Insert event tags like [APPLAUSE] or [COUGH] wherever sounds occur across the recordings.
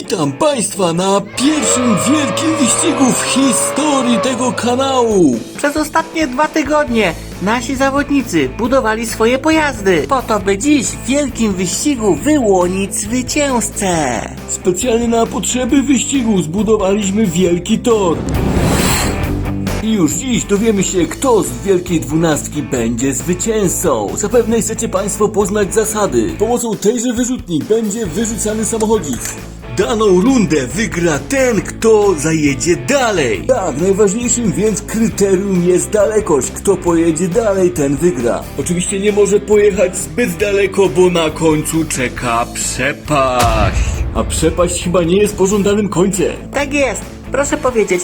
Witam Państwa na pierwszym wielkim wyścigu w historii tego kanału. Przez ostatnie dwa tygodnie nasi zawodnicy budowali swoje pojazdy po to, by dziś w wielkim wyścigu wyłonić zwycięzcę. Specjalnie na potrzeby wyścigu zbudowaliśmy wielki tor. I już dziś dowiemy się, kto z Wielkiej Dwunastki będzie zwycięzcą. Zapewne chcecie Państwo poznać zasady. Pomocą tejże wyrzutni będzie wyrzucany samochodzik. Daną rundę wygra ten, kto zajedzie dalej. Tak, najważniejszym więc kryterium jest dalekość. Kto pojedzie dalej, ten wygra. Oczywiście nie może pojechać zbyt daleko, bo na końcu czeka przepaść. A przepaść chyba nie jest pożądanym końcem. Tak jest. Proszę powiedzieć,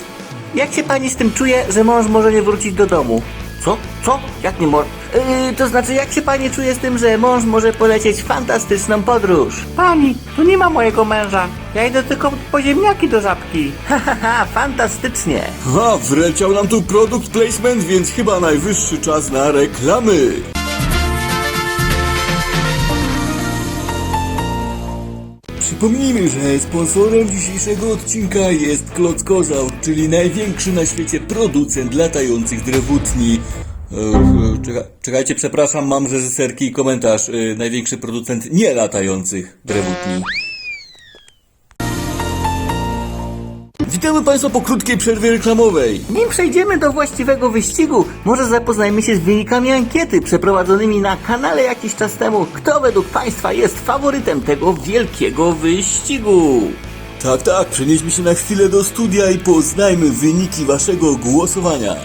jak się pani z tym czuje, że mąż może nie wrócić do domu? Co? Co? Jak nie może? Yy, to znaczy, jak się pani czuje z tym, że mąż może polecieć w fantastyczną podróż? Pani, tu nie ma mojego męża. Ja idę tylko po ziemniaki do żabki. [LAUGHS] Ha, ha, ha, fantastycznie. Ha, wleciał nam tu produkt placement, więc chyba najwyższy czas na reklamy. Przypomnijmy, że sponsorem dzisiejszego odcinka jest Kloc Kozał, czyli największy na świecie producent latających drewutni. Czeka, czekajcie, przepraszam, mam reżyserki komentarz. E, największy producent nie latających drewutni. Witamy Państwa po krótkiej przerwie reklamowej. Nim przejdziemy do właściwego wyścigu, może zapoznajmy się z wynikami ankiety przeprowadzonymi na kanale jakiś czas temu. Kto według Państwa jest faworytem tego wielkiego wyścigu? Tak, tak, przenieśmy się na chwilę do studia i poznajmy wyniki waszego głosowania.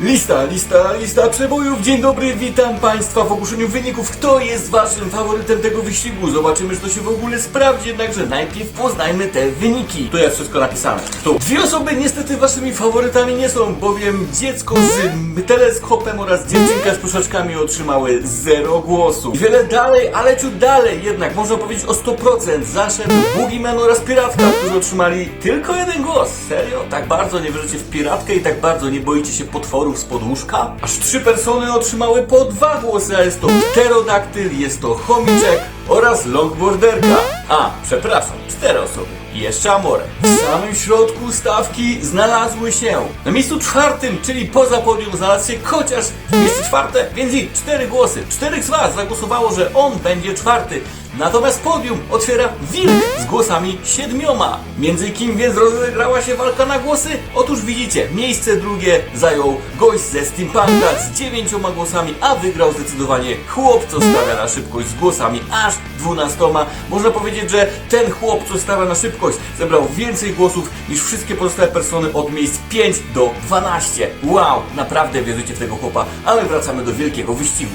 Lista, lista, lista przebojów. Dzień dobry, witam Państwa w ogłoszeniu wyników. Kto jest Waszym faworytem tego wyścigu? Zobaczymy, czy to się w ogóle sprawdzi, jednakże najpierw poznajmy te wyniki. Tu jest wszystko napisane. Tu. Dwie osoby niestety Waszymi faworytami nie są, bowiem dziecko z teleskopem oraz dziewczynka z puszeczkami otrzymały 0 głosów. I wiele dalej, ale ciut dalej jednak, można powiedzieć o 100% zaszedł Boogeyman oraz Piratka, którzy otrzymali tylko jeden głos. Serio? Tak bardzo nie wierzycie w Piratkę i tak bardzo nie boicie się z podłóżka? Aż trzy persony otrzymały po dwa głosy, a jest to pterodaktyl, jest to chomiczek oraz longboarderka. A, przepraszam, cztery osoby. Jeszcze Amorek. W samym środku stawki znalazły się na miejscu czwartym, czyli poza podium znalazł się chociaż miejsce czwarte, więc i cztery głosy. Czterech z Was zagłosowało, że on będzie czwarty. Natomiast podium otwiera Wilk z głosami siedmioma. Między kim więc rozegrała się walka na głosy? Otóż widzicie, miejsce drugie zajął gość ze Steampunka z dziewięcioma głosami, a wygrał zdecydowanie chłop, co stawia na szybkość z głosami aż dwunastoma. Można powiedzieć, że ten chłop, co stawia na szybkość, zebrał więcej głosów niż wszystkie pozostałe persony od miejsc 5 do 12. Wow, naprawdę wierzycie w tego chłopa, ale wracamy do wielkiego wyścigu.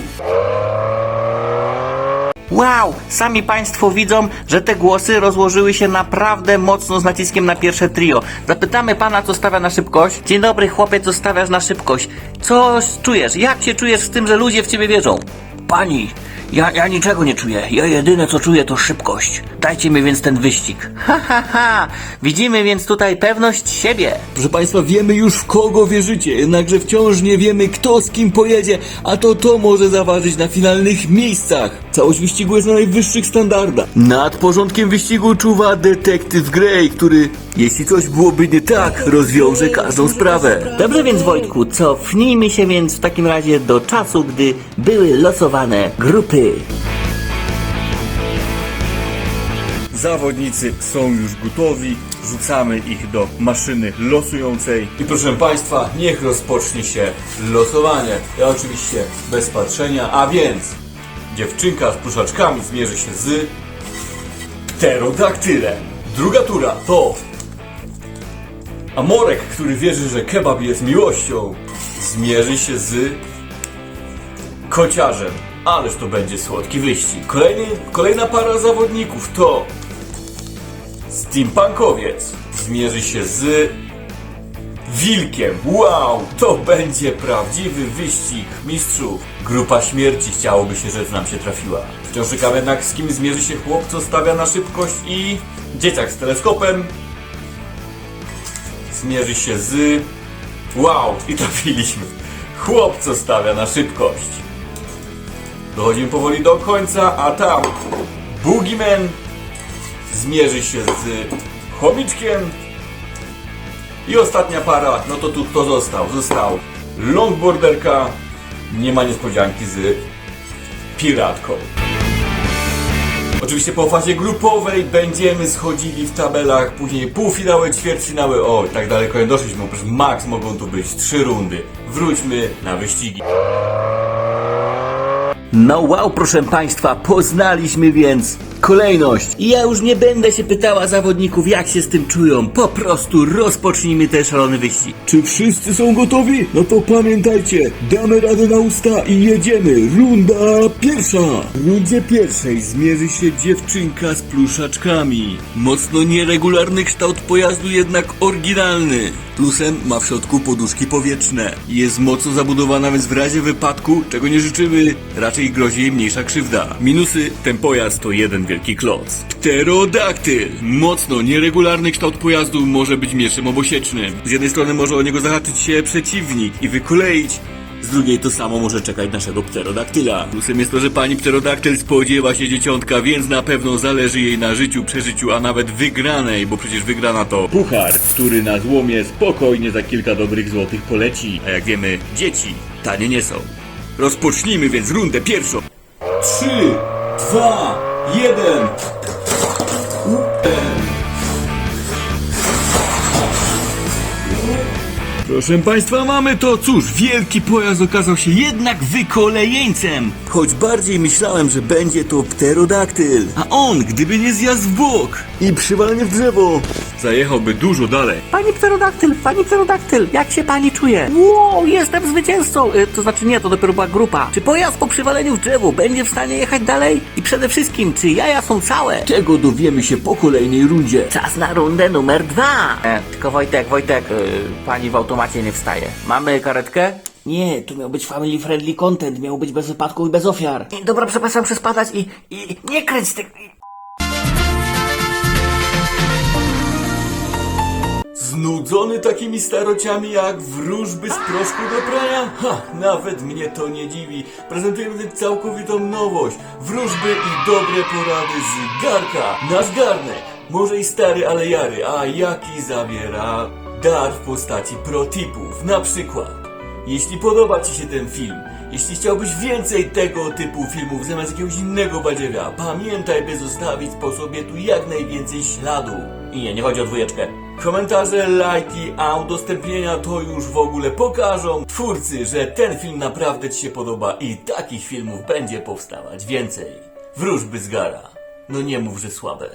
Wow, sami Państwo widzą, że te głosy rozłożyły się naprawdę mocno z naciskiem na pierwsze trio. Zapytamy Pana, co stawia na szybkość. Dzień dobry, chłopiec, co stawiasz na szybkość? Co czujesz? Jak się czujesz z tym, że ludzie w Ciebie wierzą? Pani, ja, ja niczego nie czuję. Ja jedyne co czuję to szybkość. Dajcie mi więc ten wyścig. [LAUGHS] Ha, ha, ha. Widzimy więc tutaj pewność siebie. Proszę Państwa, wiemy już w kogo wierzycie, jednakże wciąż nie wiemy kto z kim pojedzie, a to to może zaważyć na finalnych miejscach. Całość wyścigu jest na najwyższych standardach. Nad porządkiem wyścigu czuwa detektyw Grey, który, jeśli coś byłoby nie tak, rozwiąże każdą sprawę. Dobrze więc Wojtku, cofnijmy się więc w takim razie do czasu, gdy były losowane grupy. Zawodnicy są już gotowi, rzucamy ich do maszyny losującej. I proszę Państwa, niech rozpocznie się losowanie. Ja oczywiście bez patrzenia, a więc dziewczynka z pluszaczkami zmierzy się z pterodaktylem. Druga tura to Amorek, który wierzy, że kebab jest miłością, zmierzy się z kociarzem. Ależ to będzie słodki wyścig. Kolejny, kolejna para zawodników to Steampunkowiec zmierzy się z Wilkiem. Wow, to będzie prawdziwy wyścig mistrzów. Grupa śmierci chciałoby się, że nam się trafiła. Wciąż czekamy jednak z kim zmierzy się chłop, co stawia na szybkość i dzieciak z teleskopem zmierzy się z... Wow, i trafiliśmy. Chłop, co stawia na szybkość. Dochodzimy powoli do końca, a tam Boogeyman zmierzy się z chomiczkiem. I ostatnia para, no to tu kto został? Został longboarderka. Nie ma niespodzianki z piratką. Oczywiście po fazie grupowej będziemy schodzili w tabelach, później półfinały, ćwierćfinały, o tak daleko nie doszliśmy, przecież max mogą tu być trzy rundy. Wróćmy na wyścigi. No wow, proszę Państwa, poznaliśmy więc kolejność. I ja już nie będę się pytała zawodników, jak się z tym czują. Po prostu rozpocznijmy ten szalony wyścig. Czy wszyscy są gotowi? No to pamiętajcie, damy radę na usta i jedziemy. Runda pierwsza. W rundzie pierwszej zmierzy się dziewczynka z pluszaczkami. Mocno nieregularny kształt pojazdu, jednak oryginalny. Plusem ma w środku poduszki powietrzne. Jest mocno zabudowana, więc w razie wypadku, czego nie życzymy, raczej grozi jej mniejsza krzywda. Minusy, ten pojazd to jeden wielki kloc. Pterodaktyl. Mocno nieregularny kształt pojazdu może być mieczem obosiecznym. Z jednej strony może o niego zahaczyć się przeciwnik i wykuleić, z drugiej to samo może czekać naszego pterodaktyla. Plusem jest to, że pani pterodaktyl spodziewa się dzieciątka, więc na pewno zależy jej na życiu, przeżyciu, a nawet wygranej, bo przecież wygrana to puchar, który na złomie spokojnie za kilka dobrych złotych poleci. A jak wiemy, dzieci tanie nie są. Rozpocznijmy więc rundę pierwszą. Trzy, dwa, jeden. Proszę Państwa, mamy to. Cóż, wielki pojazd okazał się jednak wykolejeńcem. Choć bardziej myślałem, że będzie to pterodaktyl. A on, gdyby nie zjazd w bok i przywalenie w drzewo, zajechałby dużo dalej. Pani pterodaktyl, pani pterodaktyl, jak się pani czuje? Wow, jestem zwycięzcą! Y, to znaczy nie, to dopiero była grupa. Czy pojazd po przywaleniu w drzewo będzie w stanie jechać dalej? I przede wszystkim, czy jaja są całe? Tego dowiemy się po kolejnej rundzie. Czas na rundę numer dwa. E, tylko Wojtek, Wojtek, y, pani w automacie nie wstaje. Mamy karetkę? Nie, tu miał być family friendly content, miał być bez wypadków i bez ofiar. Dobra, przepraszam, przespadać i, i nie kręć tego. Znudzony takimi starociami jak wróżby z proszku do prania? Ha, nawet mnie to nie dziwi. Prezentujemy więc całkowitą nowość. Wróżby i dobre porady z Garka. Nasz garnek, może i stary, ale jary, a jaki zawiera dar w postaci protipów. Na przykład, jeśli podoba Ci się ten film, jeśli chciałbyś więcej tego typu filmów zamiast jakiegoś innego badziewia, pamiętaj, by zostawić po sobie tu jak najwięcej śladu. I nie, nie chodzi o dwójeczkę. Komentarze, lajki, a udostępnienia to już w ogóle pokażą twórcy, że ten film naprawdę Ci się podoba i takich filmów będzie powstawać więcej. Wróżby z gara. No nie mów, że słabe.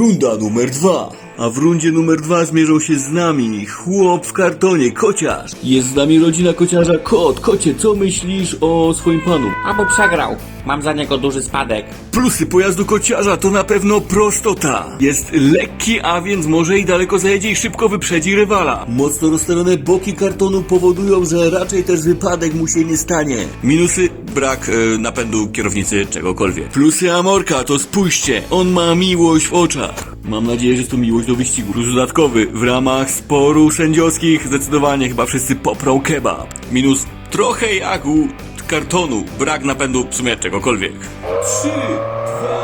Runda numer dwa. A w rundzie numer dwa zmierzą się z nami chłop w kartonie, kociarz. Jest z nami rodzina kociarza Kot. Kocie, co myślisz o swoim panu? Albo przegrał. Mam za niego duży spadek. Plusy pojazdu kociarza to na pewno prostota. Jest lekki, a więc może i daleko zajedzie i szybko wyprzedzi rywala. Mocno rozstawione boki kartonu powodują, że raczej też wypadek mu się nie stanie. Minusy brak e, napędu kierownicy czegokolwiek. Plusy Amorka to spójrzcie, on ma miłość w oczach. Mam nadzieję, że jest to miłość do wyścigu. Plus dodatkowy, w ramach sporu sędziowskich zdecydowanie chyba wszyscy poprą kebab. Minus trochę jak u kartonu, brak napędu w sumie czegokolwiek. Trzy, dwa,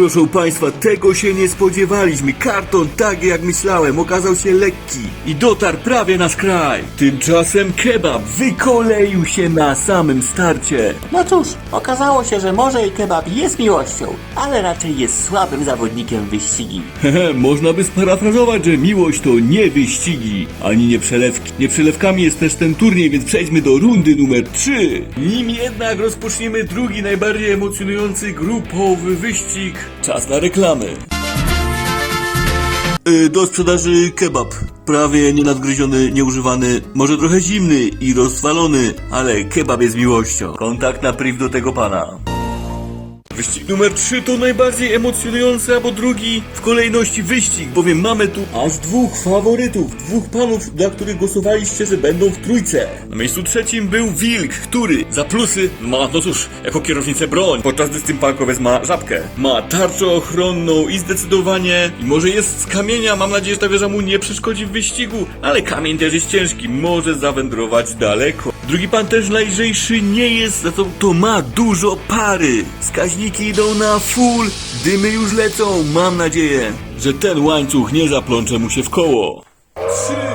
Proszę Państwa, tego się nie spodziewaliśmy. Karton, tak jak myślałem, okazał się lekki i dotarł prawie na skraj. Tymczasem kebab wykoleił się na samym starcie. No cóż, okazało się, że może i kebab jest miłością, ale raczej jest słabym zawodnikiem wyścigi. [LAUGHS] Hehe, można by sparafrazować, że miłość to nie wyścigi, ani nie przelewki. Nie przelewkami jest też ten turniej, więc przejdźmy do rundy numer 3. Nim jednak rozpoczniemy drugi najbardziej emocjonujący grupowy wyścig, czas na reklamy. Y, Do sprzedaży kebab. Prawie nienadgryziony, nieużywany, może trochę zimny i rozwalony, ale kebab jest miłością. Kontakt na priv do tego pana. Wyścig numer 3 to najbardziej emocjonujący, albo drugi w kolejności wyścig, bowiem mamy tu aż dwóch faworytów, dwóch panów, dla których głosowaliście, że będą w trójce. Na miejscu trzecim był Wilk, który za plusy ma, no cóż, jako kierownicę broń, podczas gdy Steampunkowiec ma żabkę. Ma tarczę ochronną i zdecydowanie, i może jest z kamienia, mam nadzieję, że ta wieża mu nie przeszkodzi w wyścigu, ale kamień też jest ciężki, może zawędrować daleko. Drugi pan też najlżejszy nie jest, za to, to ma dużo pary. Wskaźniki idą na full, dymy już lecą. Mam nadzieję, że ten łańcuch nie zaplącze mu się w koło. Trzy,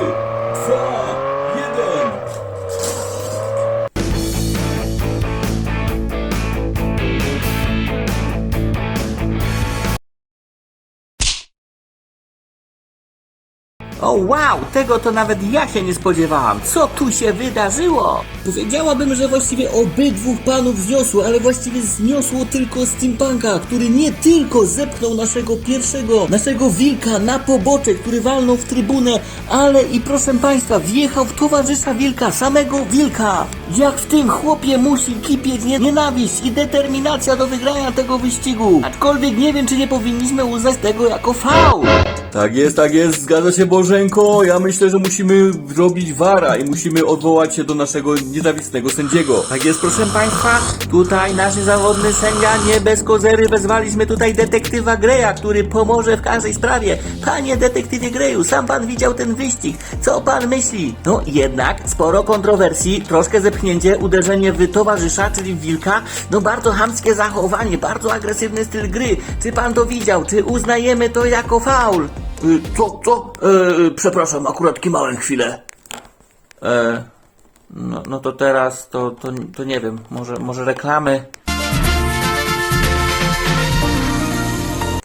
O wow, tego to nawet ja się nie spodziewałam. Co tu się wydarzyło? Powiedziałabym, że właściwie obydwóch panów zniosło, ale właściwie zniosło tylko Steampunka, który nie tylko zepchnął naszego pierwszego, naszego wilka na pobocze, który walnął w trybunę, ale i proszę państwa, wjechał w towarzysza wilka, samego wilka. Jak w tym chłopie musi kipieć nie- nienawiść i determinacja do wygrania tego wyścigu. Aczkolwiek nie wiem, czy nie powinniśmy uznać tego jako faul. Tak jest, tak jest, zgadza się Ja myślę, że musimy zrobić wara i musimy odwołać się do naszego niezawistnego sędziego. Tak jest, proszę Państwa, tutaj nasz zawodny sędzia nie bez kozery wezwaliśmy tutaj detektywa Greya, który pomoże w każdej sprawie. Panie detektywie Greyu, sam Pan widział ten wyścig. Co Pan myśli? No jednak sporo kontrowersji, troszkę zepchnięcie, uderzenie w towarzysza, czyli wilka. No bardzo chamskie zachowanie, bardzo agresywny styl gry. Czy Pan to widział? Czy uznajemy to jako faul? Y, Co, co? E, przepraszam, akurat kimałem chwilę. E, no, no to teraz to, to, to nie wiem, może, może reklamy.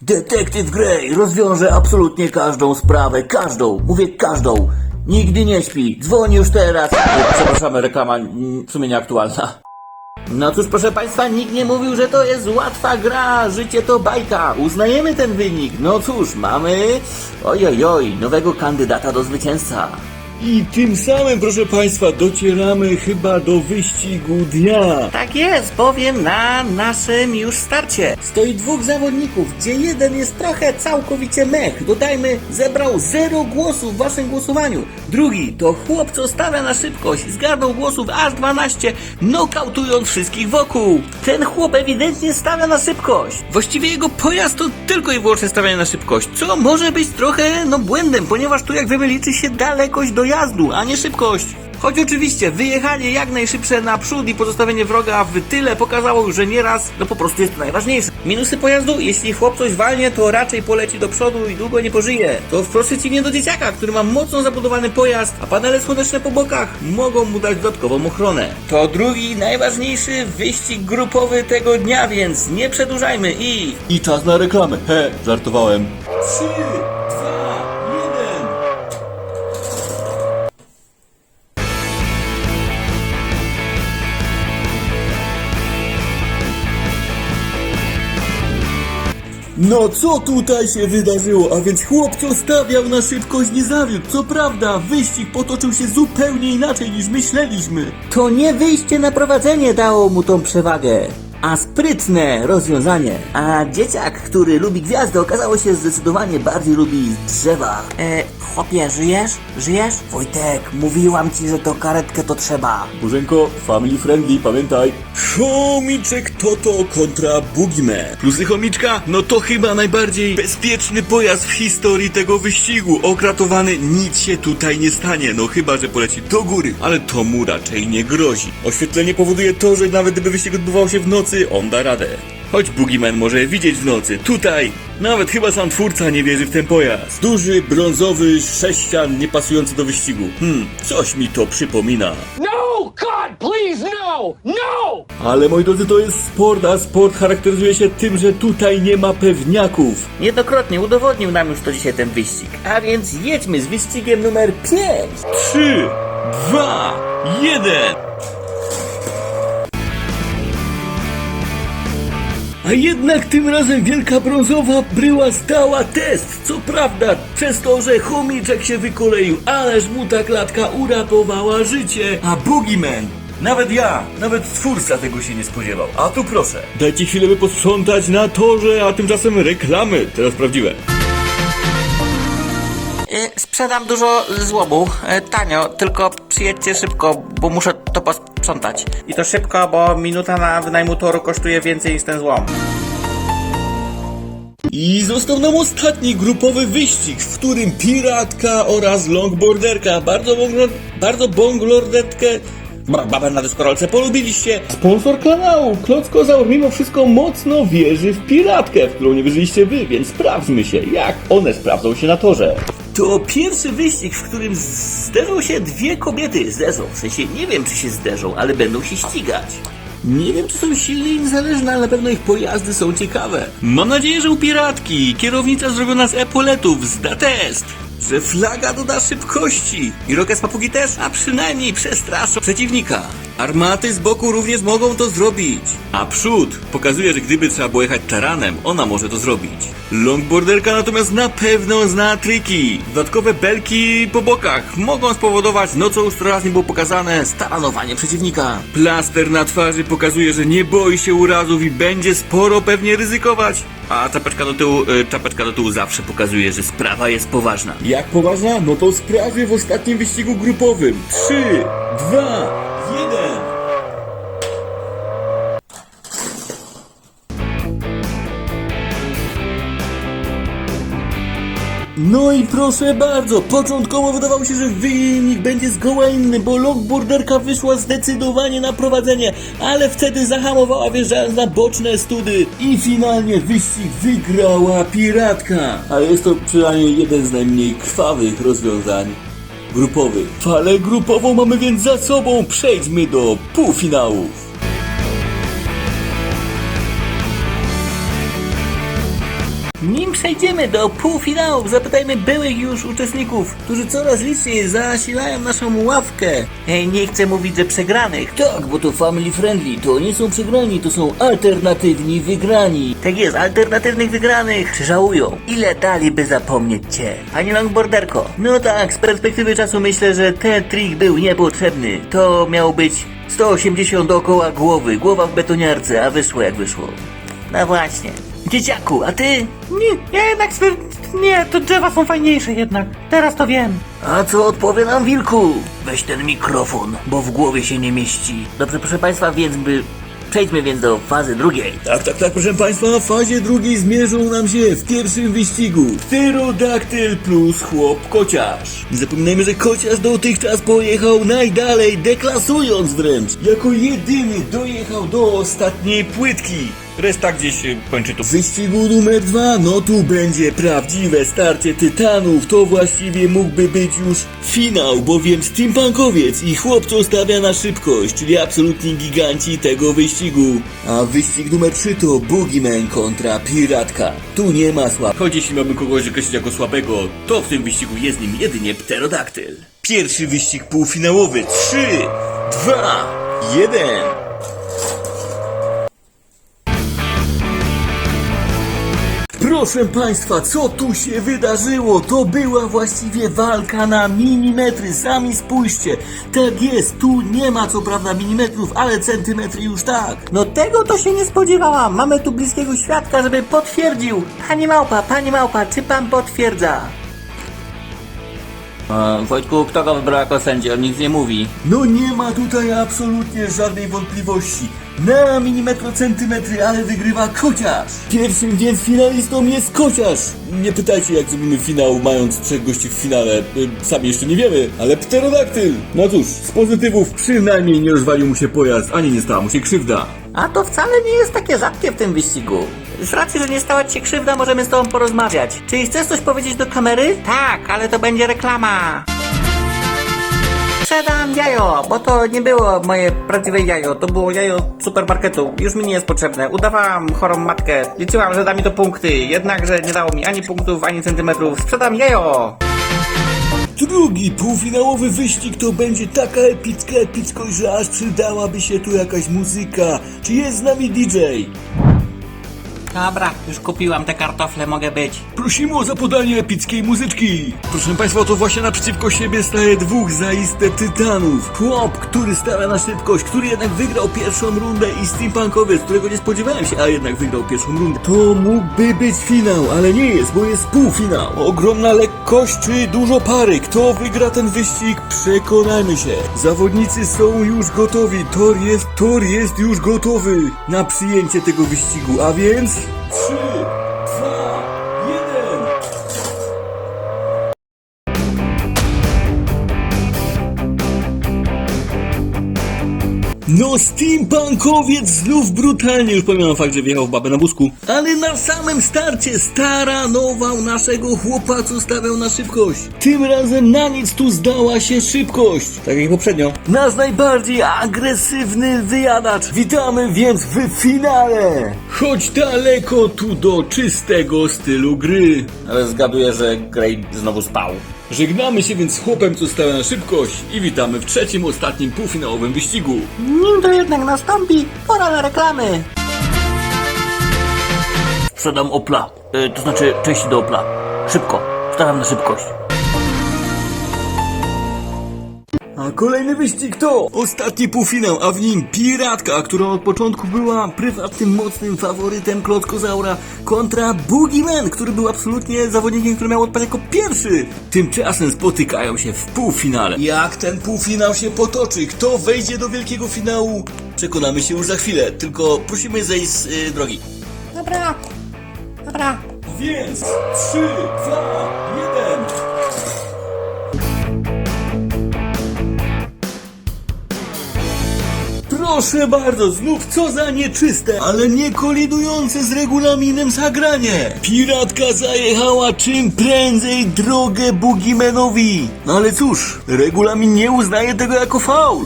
Detektyw Grey rozwiąże absolutnie każdą sprawę, każdą, mówię każdą. Nigdy nie śpi, dzwoni już teraz. E, Przepraszamy, reklama mm, w sumie nieaktualna. No cóż, proszę Państwa, nikt nie mówił, że to jest łatwa gra, życie to bajka. Uznajemy ten wynik. No cóż, mamy, oj, oj, nowego kandydata do zwycięzca. I tym samym, proszę Państwa, docieramy chyba do wyścigu dnia. Tak jest, bowiem na naszym już starcie stoi dwóch zawodników, gdzie jeden jest trochę całkowicie mech. Dodajmy, zebrał 0 głosów w waszym głosowaniu. Drugi to chłop, co stawia na szybkość, zgarnął głosów aż 12, nokautując wszystkich wokół. Ten chłop ewidentnie stawia na szybkość. Właściwie jego pojazd to tylko i wyłącznie stawianie na szybkość, co może być trochę, no błędem, ponieważ tu jak wiemy liczy się dalekość dojazdu, a nie szybkość. Choć oczywiście wyjechanie jak najszybsze naprzód i pozostawienie wroga w tyle pokazało już, że nieraz no po prostu jest to najważniejsze. Minusy pojazdu, jeśli chłop coś walnie, to raczej poleci do przodu i długo nie pożyje. To wprost przeciwnie do dzieciaka, który ma mocno zabudowany pojazd, a panele słoneczne po bokach mogą mu dać dodatkową ochronę. To drugi, najważniejszy wyścig grupowy tego dnia, więc nie przedłużajmy i... I czas na reklamę. He, żartowałem. Trzy, No co tutaj się wydarzyło? A więc chłop, co stawiał na szybkość nie zawiódł. Co prawda, wyścig potoczył się zupełnie inaczej niż myśleliśmy. To nie wyjście na prowadzenie dało mu tą przewagę, a sprytne rozwiązanie. A dzieciak, który lubi gwiazdy, okazało się zdecydowanie bardziej lubi drzewa. E, chłopie, żyjesz? Żyjesz? Wojtek, mówiłam ci, że to karetkę to trzeba. Bożenko, family friendly, pamiętaj. Chomiczek Toto kontra Boogeyman. Plusy chomiczka? No to chyba najbardziej bezpieczny pojazd w historii tego wyścigu. Okratowany, nic się tutaj nie stanie. No chyba, że poleci do góry, ale to mu raczej nie grozi. Oświetlenie powoduje to, że nawet gdyby wyścig odbywał się w nocy, on da radę. Choć Boogeyman może widzieć w nocy, tutaj nawet chyba sam twórca nie wierzy w ten pojazd. Duży, brązowy sześcian niepasujący do wyścigu. Hmm, coś mi to przypomina. No! God, please, no! No! Ale moi drodzy, to jest sport, a sport charakteryzuje się tym, że tutaj nie ma pewniaków. Niejednokrotnie udowodnił nam już to dzisiaj ten wyścig. A więc jedźmy z wyścigiem numer 5. Trzy, dwa, jeden. A jednak tym razem wielka brązowa bryła zdała test. Co prawda, przez to, że chomiczek się wykoleił, ależ mu ta klatka uratowała życie. A Boogeyman Nawet ja, nawet twórca tego się nie spodziewał. A tu proszę. Dajcie chwilę, by posprzątać na torze, a tymczasem reklamy. Teraz prawdziwe. E, Sprzedam dużo złomu, e, tanio, tylko przyjedźcie szybko, bo muszę to posprzątać. I to szybko, bo minuta na wynajmu toru kosztuje więcej niż ten złom. I został nam ostatni grupowy wyścig, w którym piratka oraz longboarderka bardzo bonglo- bardzo bonglordetkę babę na dyskorolce polubiliście. Sponsor kanału, Klockozaur, mimo wszystko mocno wierzy w piratkę, w którą nie wierzyliście wy, więc sprawdźmy się, jak one sprawdzą się na torze. To pierwszy wyścig, w którym zderzą się dwie kobiety. Zderzą, w sensie nie wiem czy się zderzą, ale będą się ścigać. Nie wiem czy są silne i niezależne, ale na pewno ich pojazdy są ciekawe. Mam nadzieję, że u piratki kierownica zrobiona z epoletów zda test. Że flaga doda szybkości. I rokes papugi też, a przynajmniej przestraszą przeciwnika. Armaty z boku również mogą to zrobić. A przód pokazuje, że gdyby trzeba było jechać taranem, ona może to zrobić. Longboarderka natomiast na pewno zna triki. Dodatkowe belki po bokach mogą spowodować nocą już raz nie było pokazane staranowanie przeciwnika. Plaster na twarzy pokazuje, że nie boi się urazów i będzie sporo pewnie ryzykować. A czapeczka do tyłu, y, czapeczka do tyłu zawsze pokazuje, że sprawa jest poważna. Jak poważna? No to sprawy w ostatnim wyścigu grupowym. 3, 2, 1. No i proszę bardzo, początkowo wydawało się, że wynik będzie zgoła inny, bo longboarderka wyszła zdecydowanie na prowadzenie, ale wtedy zahamowała wjeżdżając na boczne study i finalnie wyścig wygrała piratka. A jest to przynajmniej jeden z najmniej krwawych rozwiązań grupowych. Falę grupową mamy więc za sobą, przejdźmy do półfinałów. Przejdziemy do półfinałów, zapytajmy byłych już uczestników, którzy coraz liczniej zasilają naszą ławkę. Ej, nie chcę mówić, że przegranych. Tak, bo to family friendly, to nie są przegrani, to są alternatywni wygrani. Tak jest, alternatywnych wygranych. Czy żałują? Ile dali, by zapomnieć cię? Pani longboarderko. No tak, z perspektywy czasu myślę, że ten trik był niepotrzebny. To miał być 180 dookoła głowy, głowa w betoniarce, a wyszło jak wyszło. No właśnie. Dzieciaku, a ty? Nie, ja jednak swy... Nie, to drzewa są fajniejsze jednak. Teraz to wiem. A co odpowie nam wilku? Weź ten mikrofon, bo w głowie się nie mieści. Dobrze, proszę państwa, więc by... Przejdźmy więc do fazy drugiej. Tak, tak, tak, proszę Państwa, w fazie drugiej zmierzą nam się w pierwszym wyścigu Pterodaktyl plus chłop kociarz. Nie zapominajmy, że kociarz dotychczas pojechał najdalej, deklasując wręcz. Jako jedyny dojechał do ostatniej płytki. Reszta gdzieś się kończy tu. W wyścigu numer dwa, no tu będzie prawdziwe starcie tytanów. To właściwie mógłby być już finał, bowiem steampunkowiec i chłopco stawia na szybkość, czyli absolutni giganci tego wyścigu. A wyścig numer trzy to Boogeyman kontra Piratka. Tu nie ma słab. Choć jeśli mamy kogoś określić jako słabego, to w tym wyścigu jest nim jedynie Pterodaktyl. Pierwszy wyścig półfinałowy. 3, 2, 1. Proszę Państwa, co tu się wydarzyło? To była właściwie walka na milimetry, sami spójrzcie. Tak jest, tu nie ma co prawda milimetrów, ale centymetry już tak. No tego to się nie spodziewałam. Mamy tu bliskiego świadka, żeby potwierdził. Pani Małpa, pani Małpa, czy pan potwierdza? A, Wojtku, kto go wybrał jako sędzię? On nic nie mówi. No nie ma tutaj absolutnie żadnej wątpliwości. Na milimetrocentymetry, ale wygrywa kociarz. Pierwszym więc finalistą jest kociarz. Nie pytajcie jak zrobimy finał mając trzech gości w finale. Y, Sami jeszcze nie wiemy, ale pterodaktyl. No cóż, z pozytywów przynajmniej nie rozwalił mu się pojazd, ani nie stała mu się krzywda. A to wcale nie jest takie rzadkie w tym wyścigu. Z racji, że nie stała ci się krzywda, możemy z tobą porozmawiać. Czyli chcesz coś powiedzieć do kamery? Tak, ale to będzie reklama. Sprzedam jajo, bo to nie było moje prawdziwe jajo, to było jajo z supermarketu. Już mi nie jest potrzebne. Udawałam chorą matkę. Liczyłam, że da mi to punkty, jednakże nie dało mi ani punktów, ani centymetrów. Sprzedam jajo! Drugi półfinałowy wyścig to będzie taka epicka epickość, że aż przydałaby się tu jakaś muzyka. Czy jest z nami DJ? Dobra, już kupiłam te kartofle, mogę być. Prosimy o zapodanie epickiej muzyczki. Proszę Państwa, to właśnie naprzeciwko siebie staje dwóch zaiste tytanów. Chłop, który stawia na szybkość, który jednak wygrał pierwszą rundę i steampunkowiec, którego nie spodziewałem się, a jednak wygrał pierwszą rundę. To mógłby być finał, ale nie jest, bo jest półfinał. Ogromna lekkość czy dużo pary. Kto wygra ten wyścig? Przekonajmy się. Zawodnicy są już gotowi. Tor jest, tor jest już gotowy na przyjęcie tego wyścigu, a więc... Trzy, No steampunkowiec znów brutalnie, już pomijam fakt, że wjechał w babę na wózku. Ale na samym starcie staranował naszego chłopa, co stawiał na szybkość. Tym razem na nic tu zdała się szybkość. Tak jak poprzednio. Nasz najbardziej agresywny wyjadacz. Witamy więc w finale. Chodź daleko tu do czystego stylu gry. Ale zgaduję, że Gray znowu spał. Żegnamy się więc z chłopem, co stawia na szybkość i witamy w trzecim, ostatnim półfinałowym wyścigu. Nim to jednak nastąpi, pora na reklamy. Sprzedam Opla, y, to znaczy części do Opla. Szybko, stawiam na szybkość. A kolejny wyścig to ostatni półfinał, a w nim Piratka, która od początku była prywatnym, mocnym faworytem Klockozaura kontra Boogeyman, który był absolutnie zawodnikiem, który miał odpaść jako pierwszy. Tymczasem spotykają się w półfinale. Jak ten półfinał się potoczy? Kto wejdzie do wielkiego finału? Przekonamy się już za chwilę, tylko prosimy zejść z y, drogi. Dobra, dobra. Więc 3, 2, 1. Proszę bardzo, znów co za nieczyste, ale nie kolidujące z regulaminem zagranie. Piratka zajechała czym prędzej drogę Boogiemanowi. No ale cóż, regulamin nie uznaje tego jako faul.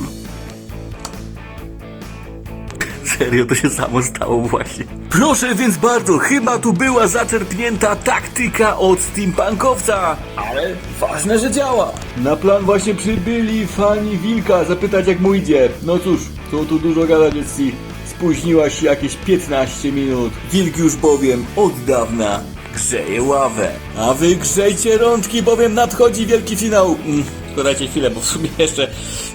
[LAUGHS] Serio, to się samo stało właśnie. Proszę więc bardzo, chyba tu była zaczerpnięta taktyka od steampunkowca. Ale ważne, że działa. Na plan właśnie przybyli fani Wilka zapytać jak mu idzie. No cóż, co tu dużo gadać jest si. Spóźniłaś się jakieś 15 minut. Wilk już bowiem od dawna grzeje ławę. A wy grzejcie rączki, bowiem nadchodzi wielki finał. Mm, chwilę, bo w sumie [LAUGHS] jeszcze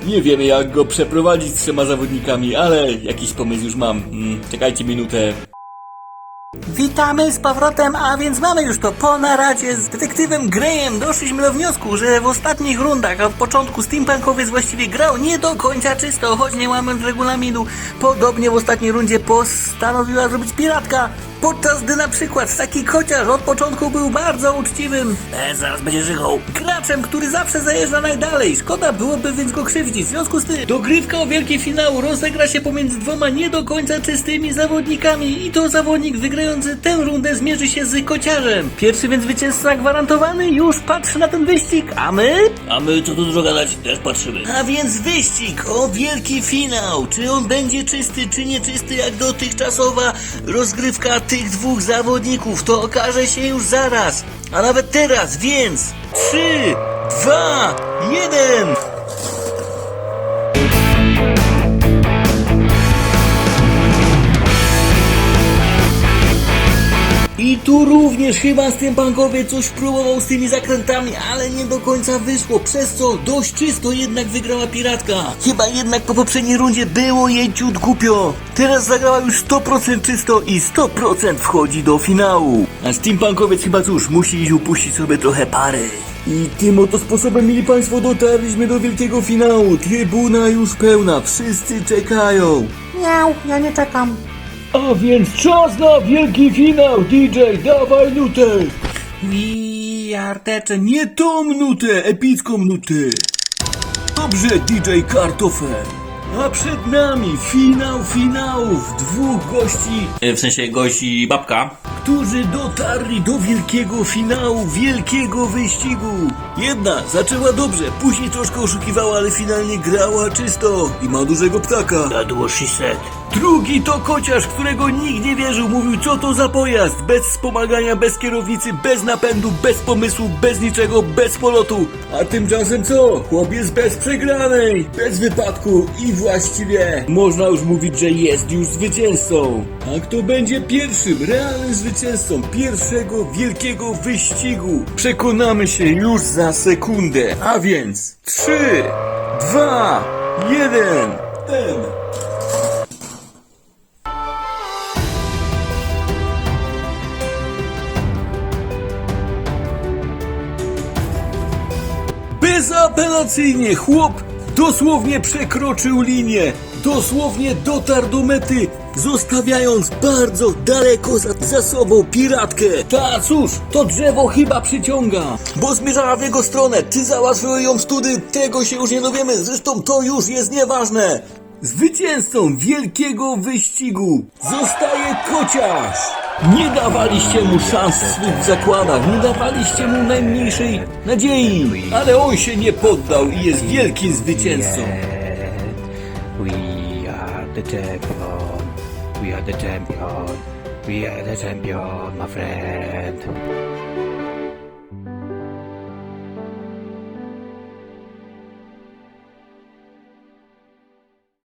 nie wiemy jak go przeprowadzić z trzema zawodnikami, ale jakiś pomysł już mam. Mm, Czekajcie minutę. Witamy z powrotem, a więc mamy już to po naradzie z detektywem Grayem. Doszliśmy do wniosku, że w ostatnich rundach, a od początku steampunkowiec właściwie grał nie do końca czysto, choć nie łamiąc regulaminu. Podobnie w ostatniej rundzie postanowiła zrobić piratka, podczas gdy na przykład taki kociarz od początku był bardzo uczciwym. E, zaraz będzie żychał. Graczem, który zawsze zajeżdża najdalej. Szkoda byłoby więc go krzywdzić. W związku z tym dogrywka o wielki finał rozegra się pomiędzy dwoma nie do końca czystymi zawodnikami i to zawodnik wygrający tę rundę zmierzy się z kociarzem. Pierwszy więc zwycięzca gwarantowany już patrzy na ten wyścig, a my? A my co tu dużo gadać, też patrzymy. A więc wyścig o wielki finał. Czy on będzie czysty, czy nieczysty jak dotychczasowa rozgrywka tych dwóch zawodników, to okaże się już zaraz. A nawet teraz, więc 3, 2, 1. tu również chyba steampunkowiec coś próbował z tymi zakrętami, ale nie do końca wyszło, przez co dość czysto jednak wygrała piratka. Chyba jednak po poprzedniej rundzie było jej ciut głupio. Teraz zagrała już 100% czysto i 100% wchodzi do finału. A steampunkowiec chyba cóż, musi iść upuścić sobie trochę pary. I tym oto sposobem, mili Państwo, dotarliśmy do wielkiego finału. Trybuna już pełna, wszyscy czekają. Miau, ja nie czekam. A więc czas na wielki finał, DJ, dawaj nutę! I artecze, Nie tą nutę, epicką nutę! Dobrze, DJ Kartofel! A przed nami finał finałów, dwóch gości, E, w sensie gości babka. którzy dotarli do wielkiego finału, wielkiego wyścigu. Jedna zaczęła dobrze, później troszkę oszukiwała, ale finalnie grała czysto i ma dużego ptaka. Was she said. Drugi to kociarz, którego nikt nie wierzył. Mówił, co to za pojazd. Bez wspomagania, bez kierownicy, bez napędu, bez pomysłu, bez niczego, bez polotu. A tymczasem co? Chłop jest bez przegranej, bez wypadku i właściwie można już mówić, że jest już zwycięzcą. A kto będzie pierwszym, realnym zwycięzcą pierwszego wielkiego wyścigu? Przekonamy się już za sekundę. A więc 3, 2, 1, ten. Bezapelacyjnie chłop dosłownie przekroczył linię, dosłownie dotarł do mety, zostawiając bardzo daleko za, za sobą piratkę. Ta cóż, to drzewo chyba przyciąga, bo zmierzała w jego stronę. Czy załatwiły ją study? Tego się już nie dowiemy, zresztą to już jest nieważne. Zwycięzcą wielkiego wyścigu zostaje kociarz. Nie dawaliście mu szans w swych zakładach, nie dawaliście mu najmniejszej nadziei, ale on się nie poddał i jest wielkim zwycięzcą. We are the champion. We are the champion. We are the champion, my friend.